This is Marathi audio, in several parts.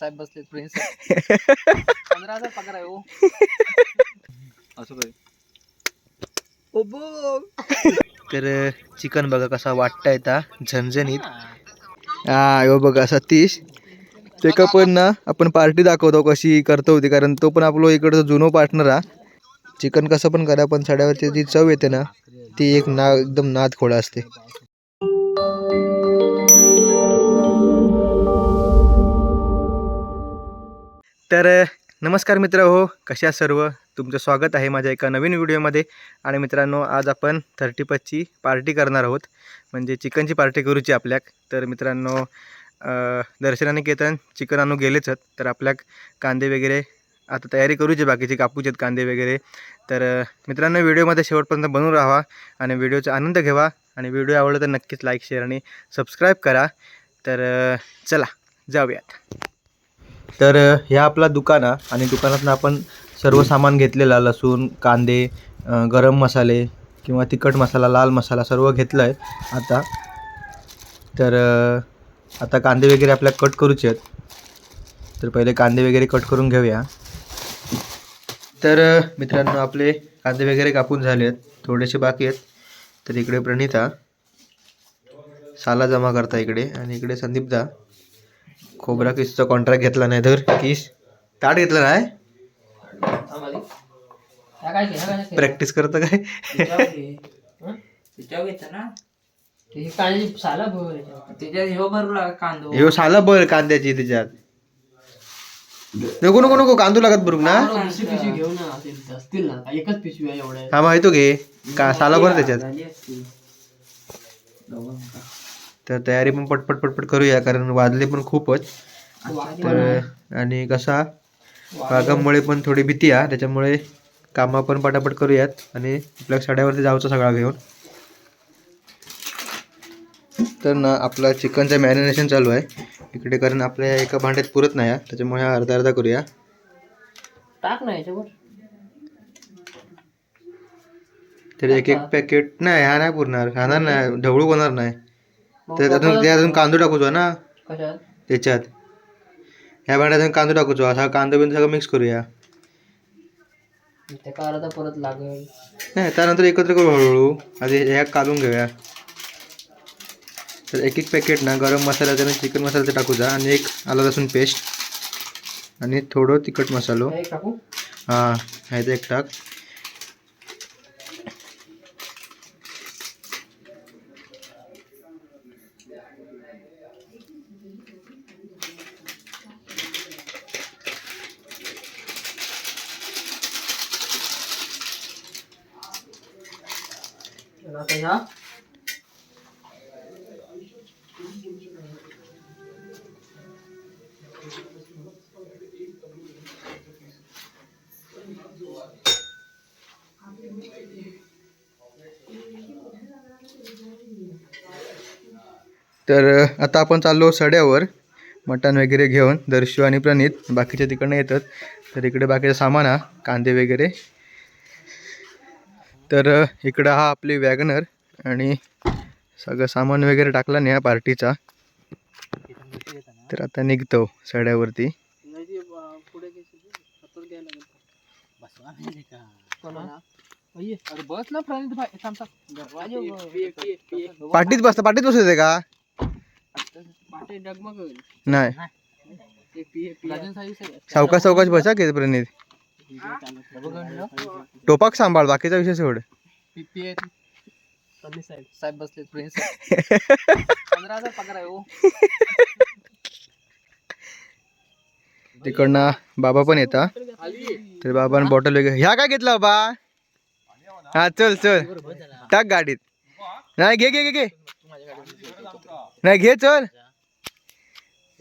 साहेब बसले प्रिन्स पंधरा हजार पगार आहे हो. असं काय? ओ बघ. तर चिकन बघा कसा वाटता येता झणझणीत. हा. यो बघा सतीश. ते पण ना आपण पार्टी दाखवतो कशी करतो होती कारण तो पण आपलो इकडचा जुनो पार्टनर हा. चिकन कसं पण करा पण सड्यावरची जी चव येते ना ती एक ना एकदम नाद खोळा असते. तर नमस्कार मित्र हो कशा सर्व? तुमचं स्वागत आहे माझ्या एका नवीन व्हिडिओमध्ये. आणि मित्रांनो आज आपण थर्टी पच्ची पार्टी करणार आहोत. म्हणजे चिकनची पार्टी करूची आपल्याक. तर मित्रांनो दर्शनाने केतन चिकन आणू गेलेच आहेत. तर आपल्याक कांदे वगैरे आता तयारी करूची बाकीचे कापूचे आहेत कांदे वगैरे. तर मित्रांनो व्हिडिओमध्ये शेवटपर्यंत बनवून राहा आणि व्हिडिओचा आनंद घ्यावा आणि व्हिडिओ आवडला तर नक्कीच लाईक शेअर आणि सबस्क्राईब करा. तर चला जाऊयात. तर ह्या आपला दुकान आहे आणि दुकानातनं आपण सर्व सामान घेतलेला लसूण कांदे गरम मसाले किंवा तिखट मसाला लाल मसाला सर्व घेतलं आहे आता. तर आता कांदे वगैरे आपल्या कट करूचे आहेत. तर पहिले कांदे वगैरे कट करून घेऊया. तर मित्रांनो आपले कांदे वगैरे कापून झाले आहेत थोडेसे बाकी आहेत. तर इकडे प्रणिता. साला जमा करता इकडे. आणि इकडे संदीपदा. खोबरा किसचा कॉन्ट्रॅक्ट घेतला नाही तर? किस? ताट घेतला नाही? प्रॅक्टिस करतं काय ह्यो साला बर कांद्याची त्याच्यात. नको नको नको कांदू लागत बरोबर ना एकच पिशवी हा माहितो घे. का साला बरं त्याच्यात. तर तयारी पण पटपट पटपट करूया कारण वाजले पण खूपच. तर आणि कसा पागामुळे पण थोडी भीती आहे त्याच्यामुळे कामं पण पटापट करूयात. आणि आपल्या साड्यावरती जाऊचं सगळा घेऊन. तर ना आपला चिकनचं मॅरिनेशन चालू आहे. इकडे कारण आपल्या एका भांड्यात पुरत नाही आहे त्याच्यामुळे हा अर्धा अर्धा करूया. टाक ना याच्यावर. तर एक एक पॅकेट नाही हा नाही पुरणार. खाणार नाही ढवळू होणार नाही. तर त्यातून ते अजून कांदो टाकूचो ना? त्याच्यात. ह्या भांड्यात अजून कांदो टाकूचो. असा कांदो बिंदू सगळं मिक्स करूया. परत लागेल. नाही त्यानंतर एकत्र करू हळूहळू. आधी ह्या काढून घेऊया. तर एक एक पॅकेट ना गरम मसाल्याचं आणि चिकन मसाल्याचं टाकूचा आणि एक आलं लसूण पेस्ट आणि थोडं तिखट मसालो. हे टाकू? हां ह्याचं एक टाक. आणि आता ह्या तर आता आपण चाललो सड्यावर. मटण वगैरे घेऊन दर्शू आणि प्रणित. बाकीच्या तिकडनं येतात. तर इकडे बाकीचं सामान हा कांदे वगैरे. तर इकडं हा आपली वॅगनर आणि सगळं सामान वगैरे टाकला नाही हा पार्टीचा. तर आता निघतो सड्यावरती. पाठीत बस बसता पाठीत बसू का? नाही. राजन साहेब सावकाश सावकाश बसा की प्रणित. टोपाक सांभाळ बाकीचा विषय सोड. साहेब साहेब बसले प्रिन्स पंधरा हजार पगार आहे हो. तिकडनं बाबा पण येता तर बाबानं बॉटल वगैरे ह्या काय घेतला बाबा? हा चल चल. टाक गाडीत. नाही घे घे घे घे. नाही घे चल.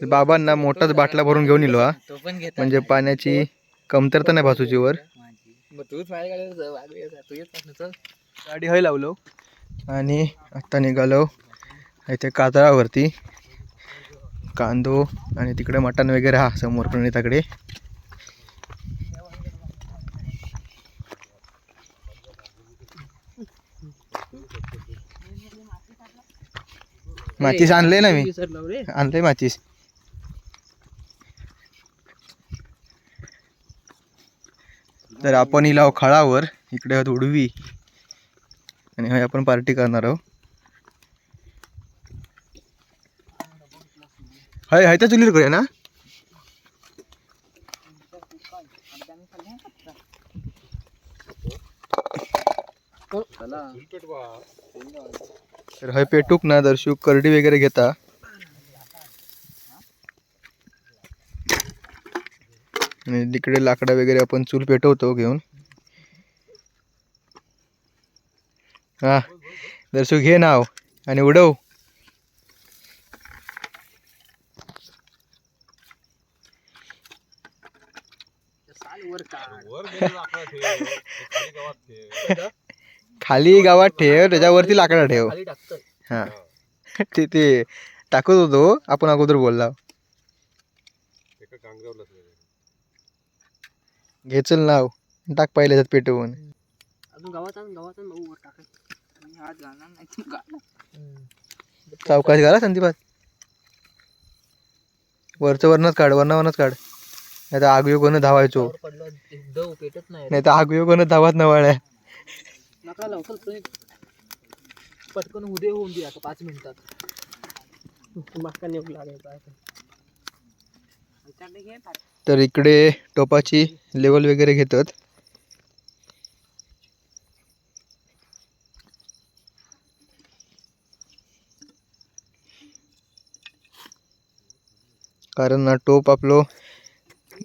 तर बाबांना मोठाच बाटला भरून घेऊन येलो हा. तो पण घेत म्हणजे पाण्याची कमतरता नाही भासूची वर. तूच गाडी हय लावलो. आणि आत्ता निघालो. इथे कातळावरती. कांदो आणि तिकडे मटण वगैरे हा समोर प्रणिताकडे. माचीस आणले ना मी. आणले माचीस. तर आपण हिला खळावर इकडे आहोत उडवी. आणि हय आपण पार्टी करणार आहोत. हय हय त्या चुलीवर करूया ना? तर हय पेटूक ना दर्शूक करडी वगैरे घेता. आणि तिकडे लाकडं वगैरे आपण चूल पेटवतो घेऊन. हा दर्शू घे नाव आणि उडव. खाली गावात ठेव त्याच्यावरती लाकडं ठेव. हा. ते टाकत होतो आपण अगोदर बोलला. घे चल नाव. टाक पहिले त्यात पेटवून. अजून गावात आण गावात आण भाऊ वर टाकाय मी आज जाणार नाही तू गाणं चौकाश घाला संदीपात. वरचं वरनच काढ वरना वरनच काढ. नाही तर आगयोगानं धावायचो. पडलं दव पेटत नाही. नाही तर आगयोगानं धावात नवाळ्या. नका लवकर तुम्ही पटकन उदय होऊन दे आता पाच मिनिटात. माका नेऊ लागेल तर इकडे टोपाची लेवल वगैरे घेतात. कारण ना टोप आपलो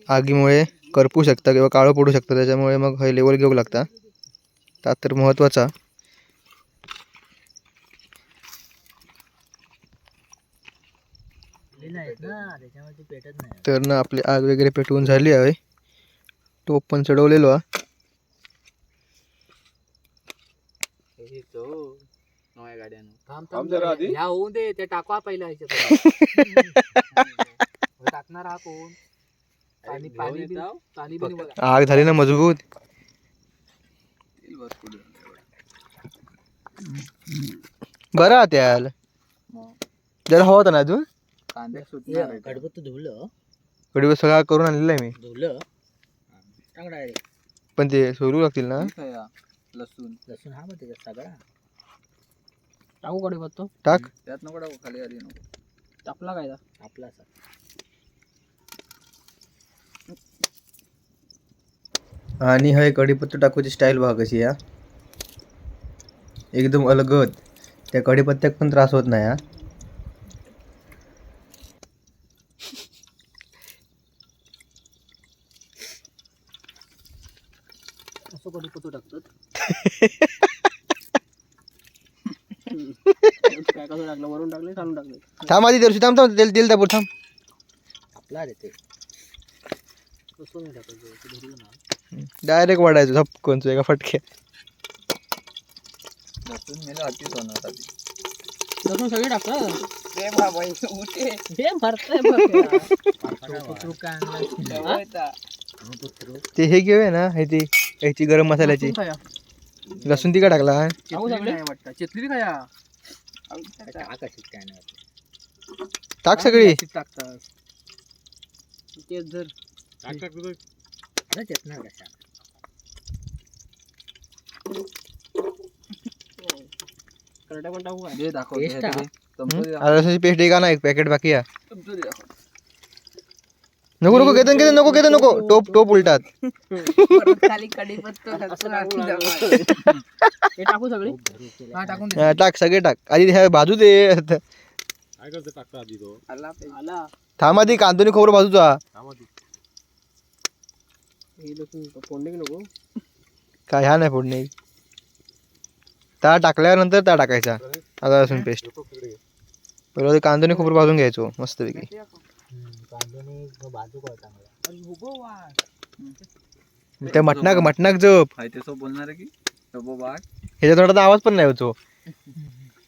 आगीमुळे करपू शकता किंवा काळं पडू शकतं त्याच्यामुळे मग हे लेवल घेऊ लागता. तात तर महत्त्वाचा त्याच्यामध्ये पेटत नाही तर ना आपली आग वगैरे पेटवून झाली आहे. टोप पण चढवलेलो हा. होऊन दे ते टाकवा पहिला ह्याच्यात. टाकणार हा कोण? पाणी पाणी बिन- पाणी बिनी बघा. आग झाली ना मजबूत. बरं त्याल जरा हवा होता ना अजून? कांदे सुटणार कडबत धुवलं. कडे सगळा करून आणलेला आहे मी. धुवलं. चांगला आहे पण ते सोडू लागतील ना? लसूण. लसूण हा मग त्याच्यात सगळा. टाकू कडे बघतो टाक. त्यात नको टाकू खाली आधी नको. टाकला काय आपला आणि हय कढीपत्ता टाकूची स्टाईल बघा कशी या एकदम अलगद. त्या कढीपत्त्याक पण त्रास होत नाही हा. असं कडे पत्तो टाकतात? काय कसं टाकलं? वरून टाकले खालून टाकले? थांब आधी दर्शी थांब थांब तेल थांब. रे ते. कसं नाही टाकायचं? ते धरलं ना डायरेक्ट वाढायचं झपकोनचं एका फटक्या लसूण सगळे टाकतात? हे भरतंय ते हे घेऊया ना हे ती ह्याची गरम मसाल्याची. लसूण ती का टाकला चेतली टाक सगळी. आता लसूणची पेस्ट आहे का ना एक पॅकेट बाकी आहे. नको नको घेतन घेतन नको घेतन नको. टोप टोप उलटात. हे टाकू सगळे? टाक सगळे टाक. आधी ह्या बाजू दे तो? थांब आधी कांदोनी खोबरं हे नको? काय ह्या नाही फोडणे. त्या टाकल्यानंतर त्या टाकायचा. आता लसूण पेस्ट पहिला ते कांदोनी खोबरं भाजून घ्यायचो मस्तपैकी. बाजू चांगला. त्या मटणाक मटणाक जप बोलणार की? बाट ह्याच्या तोंडात आवाज पण नाही होतो.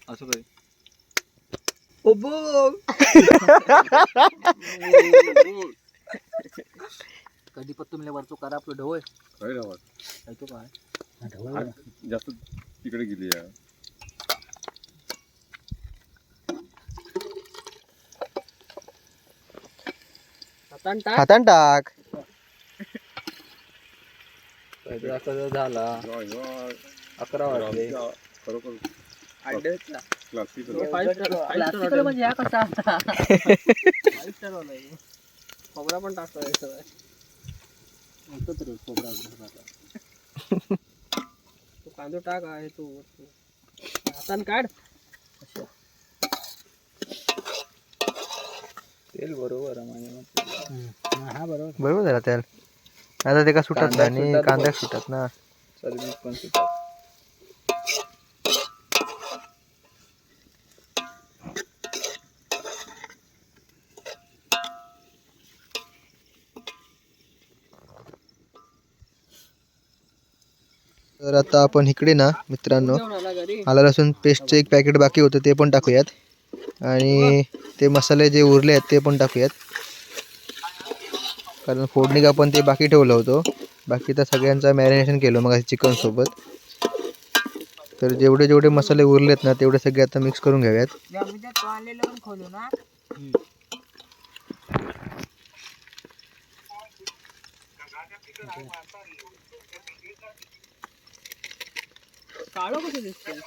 असं काय कधी पण तुम्ही वरतो करा आपलं ढवळ. काय राव काय तो काय जास्त तिकडे गेली आहे. हातान टाक. झाला अकरा वाजले म्हणजे हा कसा खोबरा पण टाकतोय सगळं खोबरा तो कांदो टाक आहे तो. हातान काढ. तेल बरोबर आहे माझ्या मते. हा बरोबर. बरोबर झाला त्याला आता ते का सुटत नाही आणि बघ. सुटत ना. चरबीत पण सुटत. तर आता आपण इकडे ना मित्रांनो आला लसूण पेस्टचं एक पॅकेट बाकी होतं ते पण टाकूयात. आणि ते मसाले जे उरले आहेत ते पण टाकूयात. कारण फोडणी आपण ते बाकी ठेवलं होतं. बाकी तर सगळ्यांचा मॅरिनेशन केलं मग चिकनसोबत तर जेवढे जेवढे मसाले उरलेत ना तेवढे सगळे आता मिक्स करून घ्याव्यात काळो कसं दिसतंय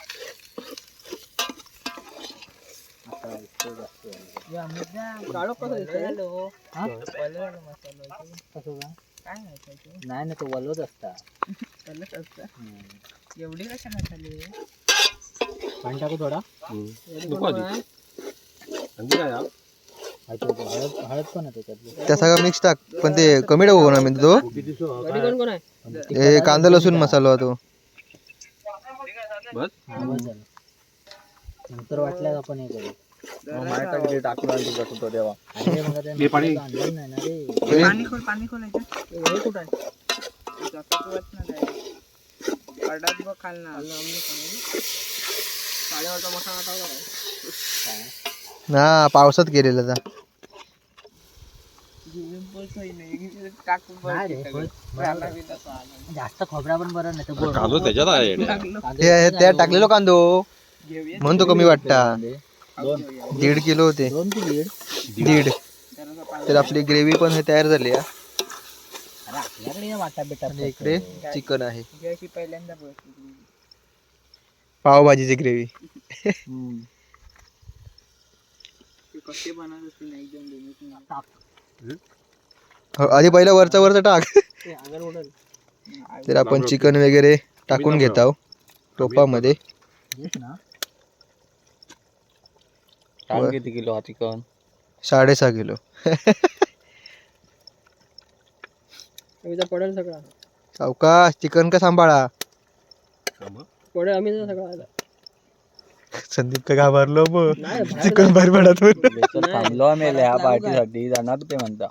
नाही ना तो वलोच असता एवढी कशाला झाली पाणी टाकू थोडा? हळद हळद पण त्या सगळं मिक्स टाक पण ते कमी टाकू ना मी तो. कोण कोण आहे? हे कांदा लसूण मसाला तो. बस. नंतर वाटल्यास आपण हे करू. माझ्याकडे टाकलं आणि तुझा कुठं देवा? हे पाणी. पाणी खोल पाणी खोलायचं हे कुठं आहे. पडात बघ खाल ना. साडेवरचा ना पावसात गेलेलं आता जास्त खोबरा पण बरं नाही तर कांदो त्याच्यात आहे. हे त्या टाकलेलो कांदो. म्हणून तो कमी वाटता. दीड किलो होते. दोन की दीड. दीड तर आपली ग्रेव्ही पण हे तयार झाली आहे आणि इकडे चिकन आहे. पहिल्यांदा पावभाजीची ग्रेव्ही हो, आधी पहिला वरचा वरचा टाक. तर आपण चिकन वगैरे टाकून घेत आहोत टोपामध्ये. वर. किती किलो हा चिकन? साडेसहा किलो. पडेल सगळा. सावकाश चिकन का सांभाळा? पडेल आम्ही सगळा आला संदीप का घाबरलो मग नाही, बाहेर चिकन बाहेर पडत थांबलो आम्ही ह्या पार्टीसाठी जाणार ते म्हणता.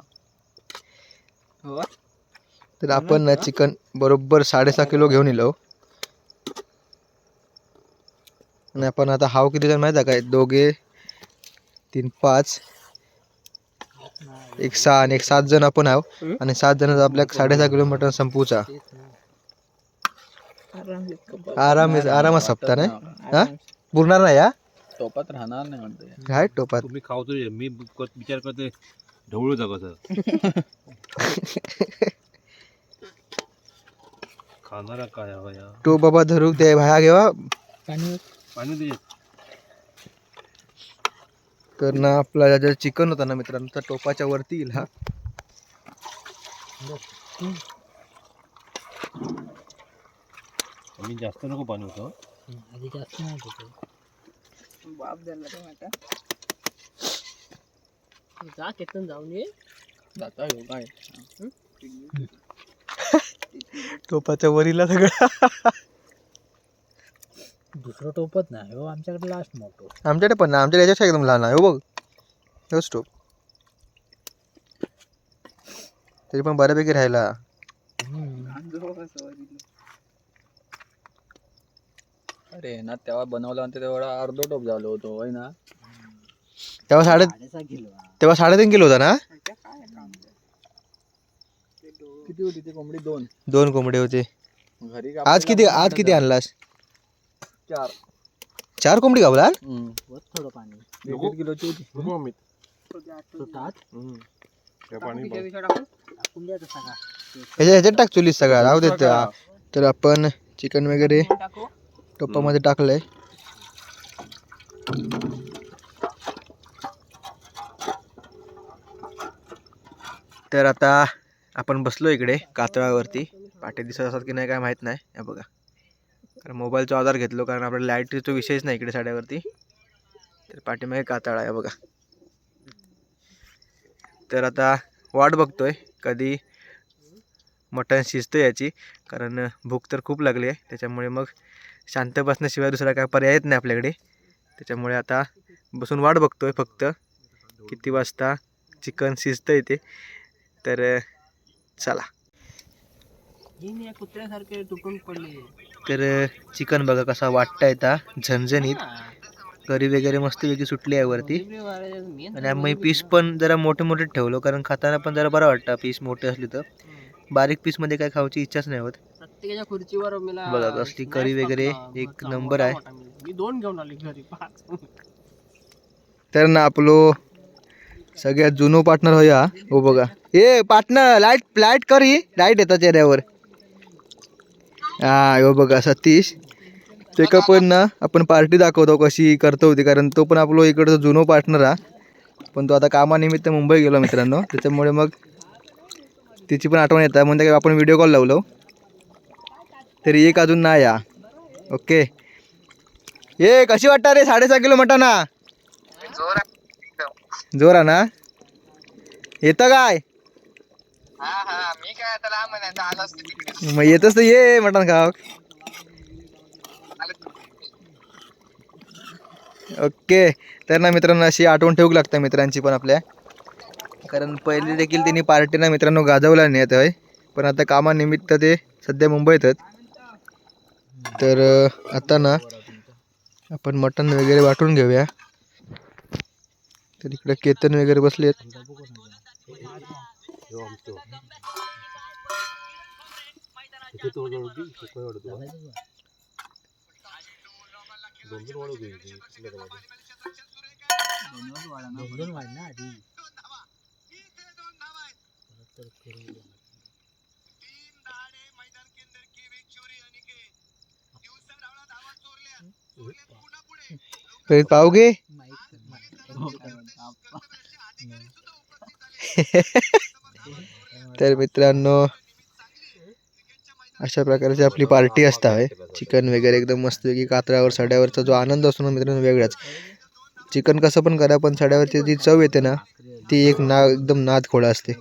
तर आपण ना चिकन बरोबर साडेसहा किलो घेऊन येलो. आणि आपण आता हाव किती जण माहिती आहे काय दोघे तीन पाच. एक सहा आणि एक सात जण आपण आहो आणि सात जण आपल्या साडेसहा किलो मटन संपूचा आराम आरामात सपता नाही? हा? पुरणार नाही हा? टोपात राहणार नाही म्हणते. काय टोपात. तुम्ही खावतो मी विचार करते. ढवळू जा कसं? खाणारा काय हवा या? तो बाबा धरू ते भाया घेवा. पाणी. पाणी दे. तर ना आपला जे चिकन होता ना मित्रांनो त्या टोपाच्या वरती येईल हा. मी जास्त नको पाणी होतं आधी जास्त नाही होतं बाप झाला तो आता जा केतन जाऊन ये. जाता येऊ काय टोपाच्या वरीला सगळं. दुसरं टोपत नाही. हो आमच्याकडे लास्ट मोठो. आमच्याकडे पण ना आमच्या याच्यात एकदम लहान आहे. हो बघ. तोच टोप. तरी पण बऱ्यापैकी राहिला. अरे ना तेव्हा बनवलं आणि तेवढा अर्धो टोप झालो होतो होय ना? तेव्हा साडे तेव्हा साडेतीन किलो होता ना? किती होती ती कोंबडी? दोन. दोन कोंबडे होते. घरी आज किती आज किती आणलास? चार. चार कोंबडी गावला थोडं पाणी. दीड किलोची होती. ह्याच्या ह्याच्यात टाक चुलीत सगळा. राहू देत तर आपण चिकन वगैरे टाकू. टोपामध्ये टाकलंय. तर आता आपण बसलो इकडे कातळावरती. पाटे दिसत असतात की नाही काय माहीत नाही. हे बघा. कारण मोबाईलचा आधार घेतलो कारण आपल्या लाईटचा विषयच नाही इकडे साड्यावरती. तर पाठीमागे कातळ आहे बघा. तर आता वाट बघतोय कधी मटण शिजतं याची. कारण भूक तर खूप लागली आहे त्याच्यामुळे मग शांत बसण्याशिवाय दुसरा काय पर्यायच नाही आपल्याकडे. त्याच्यामुळे आता बसून वाट बघतोय फक्त किती वाजता चिकन शिजतं येते तर चला. कुत्र्यासारखे तुटून पडले. तर चिकन बघा कसा वाटता येता झणझणीत. करी वगैरे मस्तपैकी सुटली आहे वरती. आणि आम्ही पीस पण जरा मोठे मोठे ठेवलो कारण खाताना पण जरा बरं वाटतं पीस मोठे असले तर. बारीक पीसमध्ये काय खाऊची इच्छाच नाही होत. प्रत्येकाच्या खुर्चीवर मला बघा कसली करी वगैरे एक नंबर आहे. मी दोन घेऊन आले घरी पाच. तर ना आपलो सगळ्यात जुनो पार्टनर होया हो बघा. ए पार्टनर लाइट लाइट करी लाइट येतं चेहऱ्यावर. हा हो बघा सतीश. त्याका पण ना आपण पार्टी दाखवतो कशी करतो होती कारण तो पण आपलो इकडचा जुनो पार्टनर हा. पण तो आता कामानिमित्त मुंबई गेलो मित्रांनो त्याच्यामुळे मग तिची पण आठवण येतात म्हणजे आपण व्हिडिओ कॉल लावलो. तरी एक अजून नाही या ओके ए कशी वाटतं रे साडेसहा किलो मटण हा? जोरा ना? येतं काय? मग येतच तर ये मटण खाव. ओके. तर ना मित्रांनो अशी आठवण ठेवू लागतं मित्रांची पण आपल्या. कारण पहिले देखील त्यांनी पार्टीना मित्रांनो गाजवला नाही आहे पण आता कामानिमित्त ते सध्या मुंबईत आहेत. तर अं, आता ना आपण मटण वगैरे वाटून घेऊया. तर इकडे केतन वगैरे बसलेत. परत पाहू घे. तर तर मित्रांनो अशा प्रकारची आपली पार्टी असता आहे चिकन वगैरे एकदम मस्तपैकी कातरावर सड्यावरचा जो आनंद असतो ना मित्रांनो वेगळाच. चिकन कसं पण करा पण सड्यावरची जी चव येते ना ती एक ना एकदम नाद खोळा असते.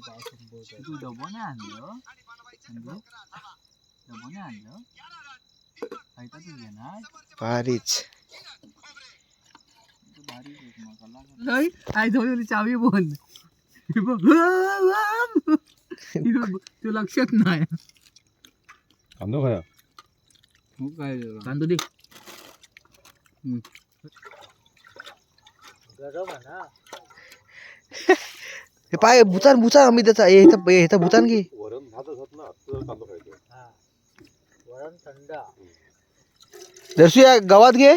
भारीच. चावी बोल. तू लक्षात नाही. कांदो खाया काय तांदूळ दे. हे पाय बुचान बुचान आम्ही त्याचा हे ह्याचा हे वरण भात असत ना तर कांदो खायचो. वरण थंड. दर्शू या गवात घे.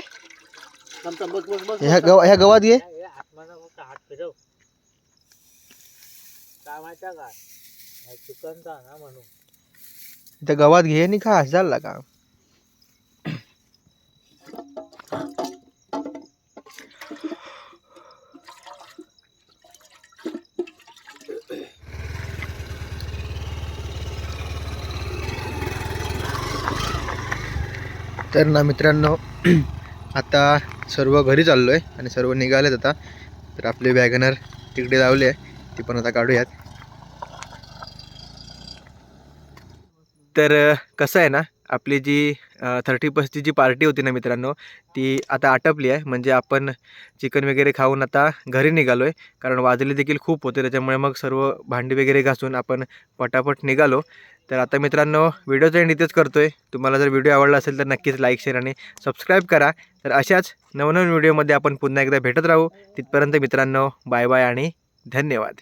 बस बस बस ह्या गव ह्या गवात घे. फक्त हात फिरव. काय माहिती का चिकनचा ना म्हणून. त्या गवात घे नि खा झाला का? तर ना मित्रांनो आता सर्व घरी चाललो आहे आणि सर्व निघालेत आता. तर आपले वॅगनर तिकडे लावले आहे. ती पण आता काढूयात. तर कसं आहे ना आपली जी थर्टी फर्स्टची जी पार्टी होती ना मित्रांनो ती आता आटपली आहे. म्हणजे आपण चिकन वगैरे खाऊन आता घरी निघालो आहे कारण वाजले देखील खूप होते. त्याच्यामुळे मग सर्व भांडी वगैरे घासून आपण पटापट निघालो. तर आता मित्रांनो व्हिडिओचा एंड इथेच करतो आहे तुम्हाला जर व्हिडिओ आवडला असेल तर नक्कीच लाईक शेअर आणि सबस्क्राईब करा. तर अशाच नवनवीन व्हिडिओमध्ये आपण पुन्हा एकदा भेटत राहू. तिथपर्यंत मित्रांनो बाय बाय आणि धन्यवाद.